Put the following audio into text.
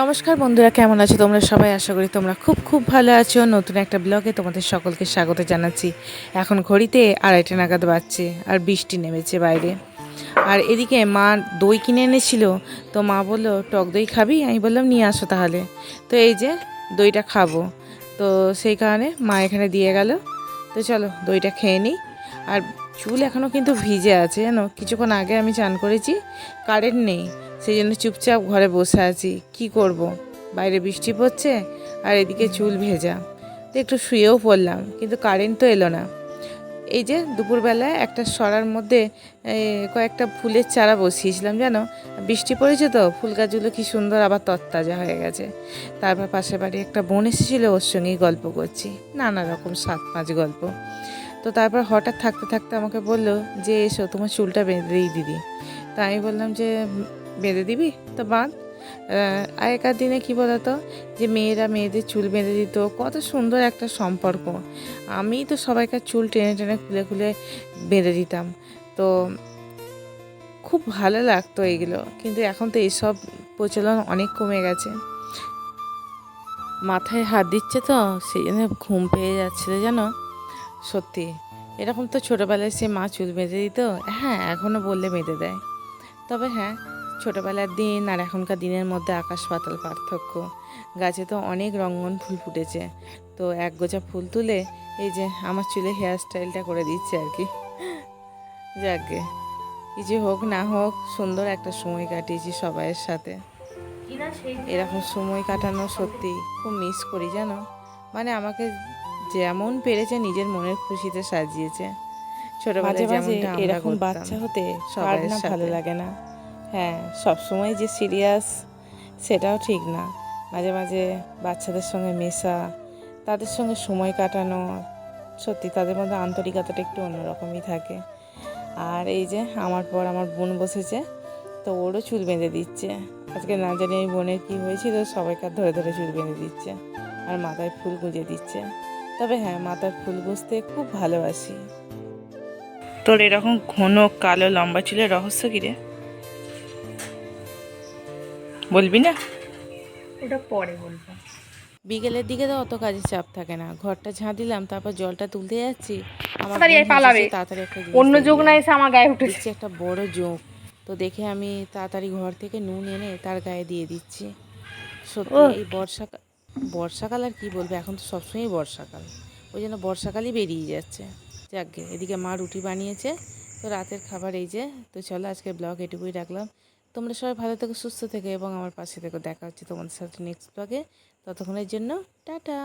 নমস্কার বন্ধুরা, কেমন আছো তোমরা সবাই? আশা করি তোমরা খুব খুব ভালো আছো। নতুন একটা ব্লগে তোমাদের সকলকে স্বাগত জানাচ্ছি। এখন ঘড়িতে আড়াইটে নাগাদ বাজছে আর বৃষ্টি নেমেছে বাইরে। আর এদিকে মা দই কিনে এনেছিল, তো মা বলল, টক দই খাবি? আমি বললাম, নিয়ে আসো তাহলে। তো এই যে দইটা খাব। তো সেই কারণে মা এখানে দিয়ে গেল। তো চলো দইটা খেয়ে নিই। আর চুল এখনও কিন্তু ভিজে আছে, জানো? কিছুক্ষণ আগে আমি চান করেছি, কারেন্ট নেই, সেই জন্য চুপচাপ ঘরে বসে আছি। কি করব। বাইরে বৃষ্টি পড়ছে, আর এদিকে চুল ভেজা। তো একটু শুয়েও পড়লাম, কিন্তু কারেন্ট তো এলো না। এই যে দুপুরবেলায় একটা সরার মধ্যে কয়েকটা ফুলের চারা বসিয়েছিলাম, জানো? বৃষ্টি পড়েছে তো, ফুল গাছগুলো কি সুন্দর আবার তত্তাজা হয়ে গেছে। তারপর পাশে বাড়ি একটা বোন এসেছিল, ওর সঙ্গেই গল্প করছি, নানা রকম সাত পাঁচ গল্প। তো তারপর হঠাৎ থাকতে থাকতে আমাকে বলল যে, এসো, তোমার চুলটা বেঁধে দিই দিদি। তা আমি বললাম যে, বেঁধে দিবি? তো বাঁধ। আগেকার দিনে কি বলতো, যে মেয়েরা মেয়েদের চুল বেঁধে দিত, কত সুন্দর একটা সম্পর্ক। আমি তো সবাইকার চুল টেনে টেনে খুলে খুলে বেঁধে দিতাম। তো খুব ভালো লাগতো এগুলো। কিন্তু এখন তো এইসব প্রচলন অনেক কমে গেছে। মাথায় হাত দিচ্ছে তো, সেই জন্য ঘুম পেয়ে যাচ্ছিল, জানো? সত্যি এরকম তো ছোটোবেলায় সে মা চুল বেঁধে দিত হ্যাঁ এখনও বললে বেঁধে দেয়। তবে হ্যাঁ ছোটোবেলার দিন আর এখনকার দিনের মধ্যে আকাশ পাতাল পার্থক্য। গাছে তো অনেক রঙন ফুল ফুটেছে। তো এক গোছা ফুল তুলে এই যে আমার চুলে হেয়ার স্টাইলটা করে দিচ্ছে আর কি। যাকে কিছু হোক না হোক সুন্দর একটা সময় কাটিয়েছি সবাইয়ের সাথে। এরকম সময় কাটানো সত্যি খুব মিস করি জানো? মানে আমাকে যেমন পেরেছে নিজের মনের খুশিতে সাজিয়েছে। ছোটবেলায় যেমনটা এরকম বাচ্চা হতে সবার না ভালো লাগে না। হ্যাঁ সব সময় যে সিরিয়াস সেটাও ঠিক না। মাঝে মাঝে বাচ্চাদের সঙ্গে মেশা তাদের সঙ্গে সময় কাটানো সত্যি তাদের মধ্যে আন্তরিকতাটা একটু অন্যরকমই থাকে। আর এই যে আমার পর আমার বোন বসেছে তো ওরও চুল বেঁধে দিচ্ছে। আজকে না জানি এই বোনের কী হয়েছিল সবাইকার ধরে ধরে চুল বেঁধে দিচ্ছে। আর মাথায় ফুল গুঁজে দিচ্ছে। তবে হ্যাঁ মাথার ফুল গুঁজতে খুব ভালোবাসি। তোর এরকম ঘন কালো লম্বা চুলের রহস্য কী রে? বলবি না? ওটা পরে বলব। বিকেলের দিকে তো অত কাজের চাপ থাকে না। ঘরটা ঝাঁ দিলাম তারপর জলটা তুলতে যাচ্ছি। আমার তাড়াতাড়ি পালাবে। তাড়াতাড়ি একটা অন্য যোগ না এসে আমার গায়ে উঠেছে। একটা বড় জোঁক তো দেখে আমি তাড়াতাড়ি ঘর থেকে নুন এনে তার গায়ে দিয়ে দিচ্ছি। সত্যি এই বর্ষাকাল বর্ষাকাল আর কি বলব? এখন তো সবসময় বর্ষাকাল। ওই জন্য বর্ষাকালই বেরিয়ে যাচ্ছে। যাকগে এদিকে মা রুটি বানিয়েছে। তো রাতের খাবার এই যে। তো চলো আজকে ব্লগ এটুকুই রাখলাম। তোমরা সবাই ভালো থেকো, সুস্থ থেকে এবং আমার পাশে থেকে। দেখা হচ্ছে তোমাদের সাথে নেক্সট ব্লগে ততক্ষণের জন্য টাটা!